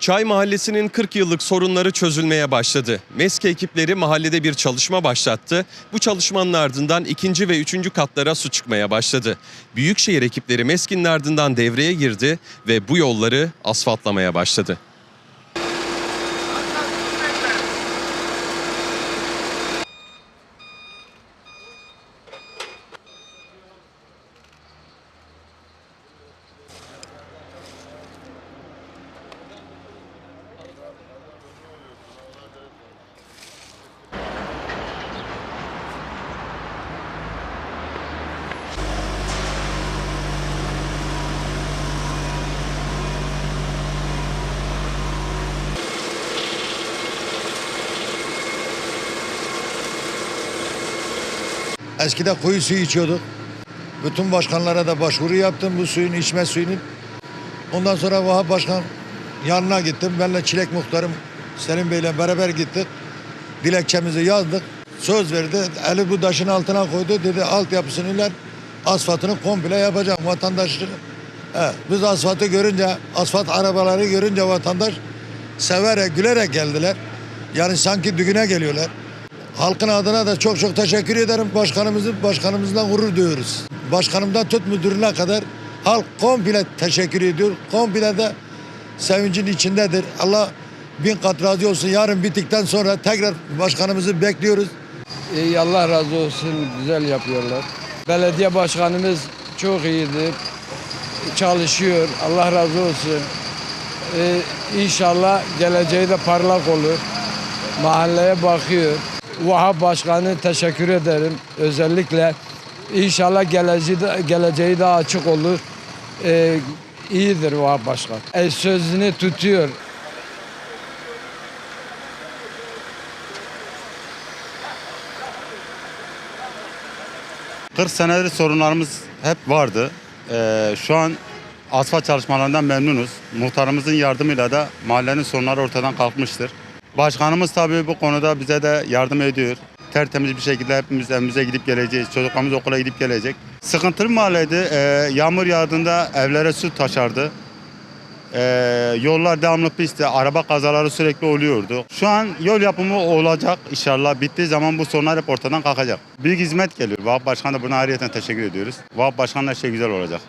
Çay Mahallesi'nin 40 yıllık sorunları çözülmeye başladı. MESK ekipleri mahallede bir çalışma başlattı. Bu çalışmanın ardından ikinci ve üçüncü katlara su çıkmaya başladı. Büyükşehir ekipleri MESK'in ardından devreye girdi ve bu yolları asfaltlamaya başladı. Eskiden kuyu suyu içiyorduk. Bütün başkanlara da başvuru yaptım bu suyun içme suyunun. Ondan sonra Vahap Başkan yanına gittim. Benle Çilek Muhtarım Selim Bey'le beraber gittik. Dilekçemizi yazdık. Söz verdi. Eli bu taşın altına koydu. Dedi altyapısını iler asfaltını komple yapacağım. Vatandaş He, biz asfaltı görünce, asfalt arabaları görünce vatandaş severek, gülerek geldiler. Yani sanki düğüne geliyorlar. Halkın adına da çok çok teşekkür ederim. Başkanımızın başkanımızdan gurur duyuyoruz. Başkanımdan tut müdürüne kadar halk komple teşekkür ediyor. Komple de sevincin içindedir. Allah bin kat razı olsun. Yarın bittikten sonra tekrar başkanımızı bekliyoruz. İyi Allah razı olsun güzel yapıyorlar. Belediye başkanımız çok iyidir. Çalışıyor. Allah razı olsun. Ee, inşallah geleceği de parlak olur. Mahalleye bakıyor. Vahap Başkanı teşekkür ederim özellikle. İnşallah geleceği de, geleceği daha açık olur. Ee, iyidir Vahap Başkan. E, sözünü tutuyor. ...40 senedir sorunlarımız hep vardı. Ee, şu an asfalt çalışmalarından memnunuz. Muhtarımızın yardımıyla da mahallenin sorunları ortadan kalkmıştır. Başkanımız tabii bu konuda bize de yardım ediyor. Tertemiz bir şekilde hepimiz evimize gidip geleceğiz. Çocuklarımız okula gidip gelecek. Sıkıntılı bir mahalleydi. Ee, yağmur yağdığında evlere su taşardı. Ee, yollar devamlı pistti. Araba kazaları sürekli oluyordu. Şu an yol yapımı olacak inşallah. Bittiği zaman bu sorunlar hep ortadan kalkacak. Büyük hizmet geliyor. Vahap Başkan'a buna ayrıca teşekkür ediyoruz. Vahap Başkan'la şey güzel olacak.